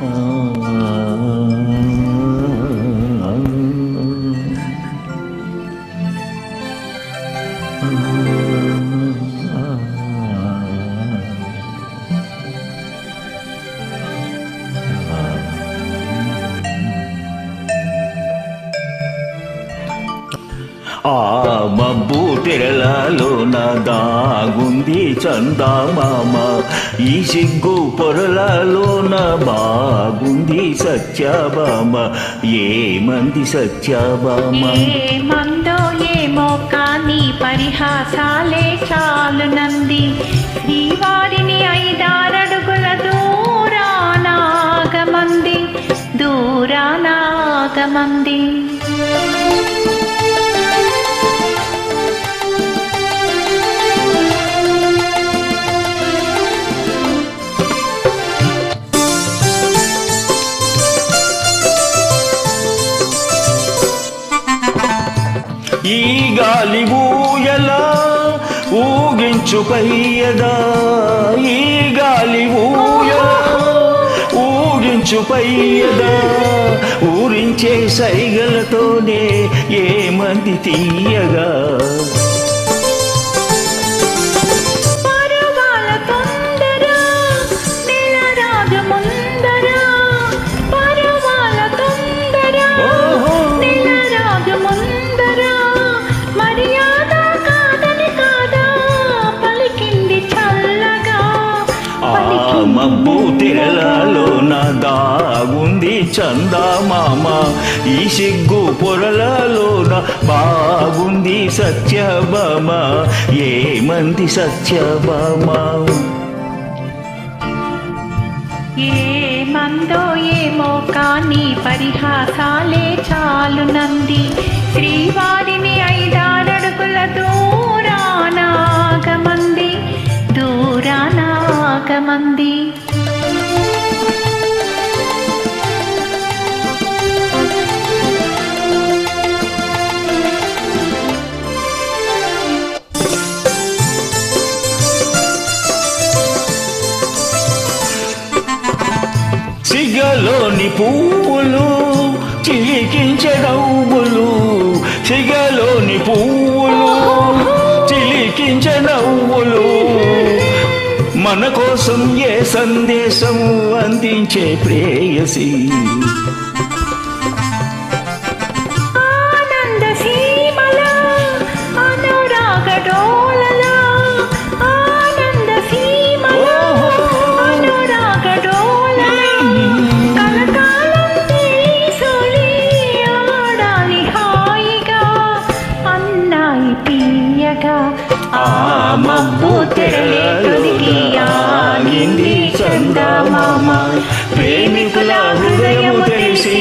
ఆ మబ్బు తెరలలో దాగుంది చందామామ. ఈ సిగ్గు పొరలలోన బాగుంది సత్యభామ. ఏమంది సత్యభామ? ఏ ఏమో కానీ పరిహాసాలే చాలు నంది. శ్రీవారిని ఐదారడుగుల దూరానాగమంది. దూరానాగమంది. ఈ గాలి ఊయలా ఊగించు పయ్యదా ఈ గాలి ఊయలా ఊగించు పయ్యదా ఊరించే సైగలతోనే ఏమంది తీయగా. దాగుంది చందామామ ఈ సిగ్గు పొరలలోన బాగుంది సత్యభామ ఏమంది సత్యభామ? ఏ మందో ఏమో కానీ పరిహాసాలే చాలు నంది. శ్రీవారిని ఐదా సిగలోని పువ్వులు చిలికించడవులు సిగలోని పువ్వులు చిలికించడవులు మన కోసం ఏ సందేశం అందించే ప్రేయసి? మబ్బు తెరలే తొడిగి ఆగింది చందమామ ప్రేమికుల హృదయము తెలిసి